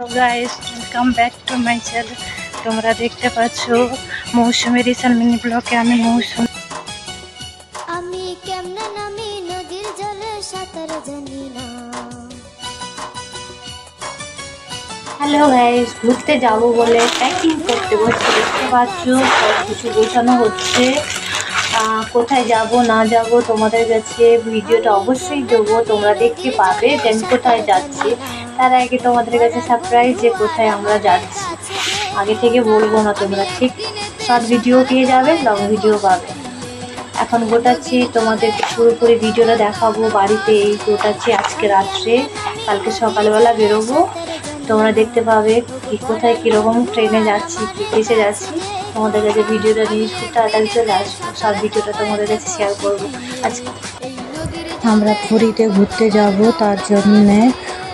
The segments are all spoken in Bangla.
Guys welcome back to my channel তোমরা দেখতে পাচ্ছ মৌসুমী রিসান মিনি ব্লকে আমি মৌসুমী। আমি কেমনে নামি নদীর জলে সাঁতার জানি না। হ্যালো গাইস ঘুরতে যাব বলে প্যাকিং করতে বসে দেখতে পাচ্ছ সব কিছু গোছানো হচ্ছে। কোথায় যাব না যাব তোমাদের কাছে ভিডিওটা অবশ্যই দেবো। তোমরা দেখতে পাবে যে আমি কোথায় যাচ্ছি। তার আগে তোমাদের কাছে সারপ্রাইজ যে কোথায় আমরা যাচ্ছি। আগে থেকে বলব না তোমরা, ঠিক? শর্ট ভিডিও পেয়ে যাবে লং ভিডিও পাবে। এখন গোটাচ্ছি তোমাদের, পুরোপুরি ভিডিওটা দেখাবো বাড়িতে। এই গোটাচ্ছি আজকে রাত্রে। কালকে সকালবেলা বেরোবো। তোমরা দেখতে পাবে কি, কোথায় কীরকম ট্রেনে যাচ্ছি, কি কিসে যাচ্ছি। তোমাদের কাছে ভিডিওটা নিয়ে খুব তাড়াতাড়ি চলে আসব। সব ভিডিওটা তোমাদের কাছে শেয়ার করব। আজকে আমরা পুরীতে ঘুরতে যাব, তার জন্যে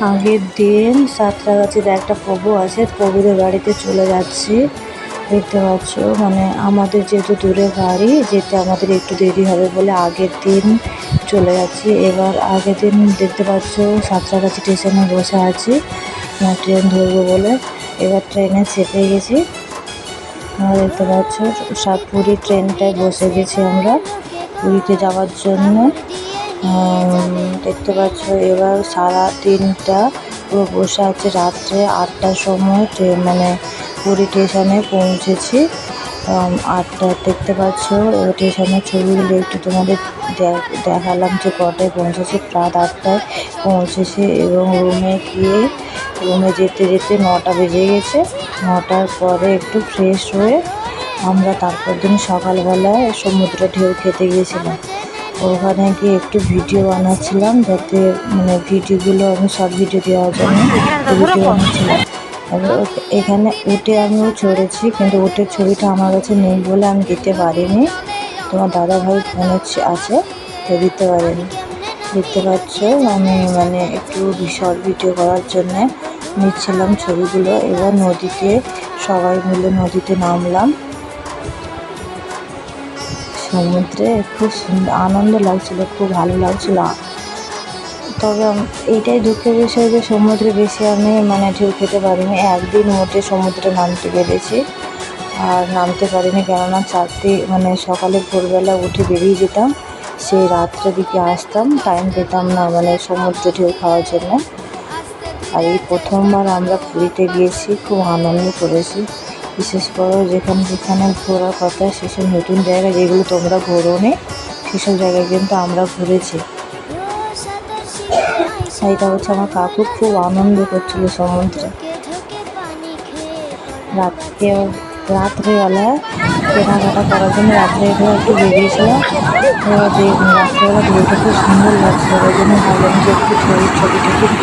আগের দিন সাঁতরাগাছিতে একটা প্রভু আছে প্রভুদের বাড়িতে চলে যাচ্ছি। দেখতে পাচ্ছ মানে আমাদের যেহেতু দূরে বাড়ি যেতে আমাদের একটু দেরি হবে বলে আগের দিন চলে যাচ্ছি। এবার আগের দিন দেখতে পাচ্ছ সাঁতরাগাছি স্টেশনে বসে আছি আহ, ট্রেন ধরবো বলে। এবার ট্রেনে চেপে গেছি। দেখতে পাচ্ছ সাত পুরী ট্রেনটায় বসে গেছি আমরা পুরীতে যাওয়ার জন্য। দেখতে পাচ্ছ, এবার সারা দিনটা পুরো বসে আছে। রাত্রে আটটার সময় মানে পুরী স্টেশনে পৌঁছেছি। আটটা দেখতে পাচ্ছ স্টেশনের ছবিগুলো একটু তোমাদের দেখালাম যে কটায় পৌঁছেছি। রাত আটটায় পৌঁছেছি এবং রুমে গিয়ে, রুমে যেতে যেতে নটা বেজে গেছে। নটার পরে একটু ফ্রেশ হয়ে আমরা তারপর দিন সকালবেলায় সমুদ্র ঢেউ খেতে গিয়েছিলাম। ওখানে গিয়ে একটু ভিডিও বানাচ্ছিলাম যাতে মানে ভিডিওগুলো আমি সব ভিডিও দেওয়ার জন্য ভিডিও বানাচ্ছিলাম। এখানে উঠে আমিও চড়েছি, কিন্তু উটের ছবিটা আমার কাছে নেই বলে আমি দিতে পারিনি। তোমার দাদা ভাই ফোনে আছে? তো দিতে পারিনি। দেখতে পাচ্ছ, আমি মানে একটু শর্ট ভিডিও করার জন্য নিচ্ছিলাম ছবিগুলো। এবার নদীতে সবাই মিলে নদীতে নামলাম। সমুদ্রে খুব সুন্দর আনন্দ লাগছিল, খুব ভালো লাগছিল। তবে এইটাই দুঃখের বিষয় যে সমুদ্রে বেশি আমি মানে ঢেউ খেতে পারিনি। একদিন মোটে সমুদ্রে নামতে পেরেছি আর নামতে পারিনি কেননা চারটে মানে সকালে ভোরবেলা উঠে বেরিয়ে যেতাম। সেই রাত্রে দিকে আসতাম টাইম পেতাম না মানে সমুদ্রে ঢেউ খাওয়ার জন্য। আর এই প্রথমবার আমরা পুরীতে গিয়েছি, খুব আনন্দ করেছি। বিশেষ করে যেখানে যেখানে ঘোরার কথা, সেসব নতুন জায়গা যেগুলো তোমরা ঘোরোনি, সেসব জায়গায় কিন্তু আমরা ঘুরেছি। সেইটা হচ্ছে আমার কাকু, খুব আনন্দ করছিল সমুদ্রে। রাত্রে, রাত্রেবেলা কেনাকাটা করার জন্য রাত্রেবেলা একটু বেরিয়েছিলাম। রাত্রেবেলা ঢেউটা খুব সুন্দর লাগছে ওই জন্য ভাবলাম যে একটু ছবি ছবিটা তুলি।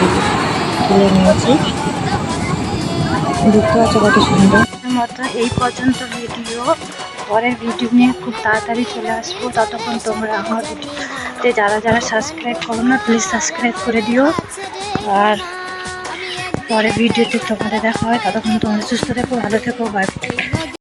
তুলে নিয়েছি। দেখতে পাচ্ছ কত সুন্দর। মতো এই পর্যন্ত ভিডিও পরের ভিডিও নিয়ে খুব তাড়াতাড়ি চলে আসব। ততক্ষণ তোমরা আমার ভিডিওতে যারা যারা সাবস্ক্রাইব করো না প্লিজ সাবস্ক্রাইব করে দিও। আর পরের ভিডিওতে তোমাদের দেখা হয় ততক্ষণ তোমরা সুস্থ থেকো, ভালো থেকো বাই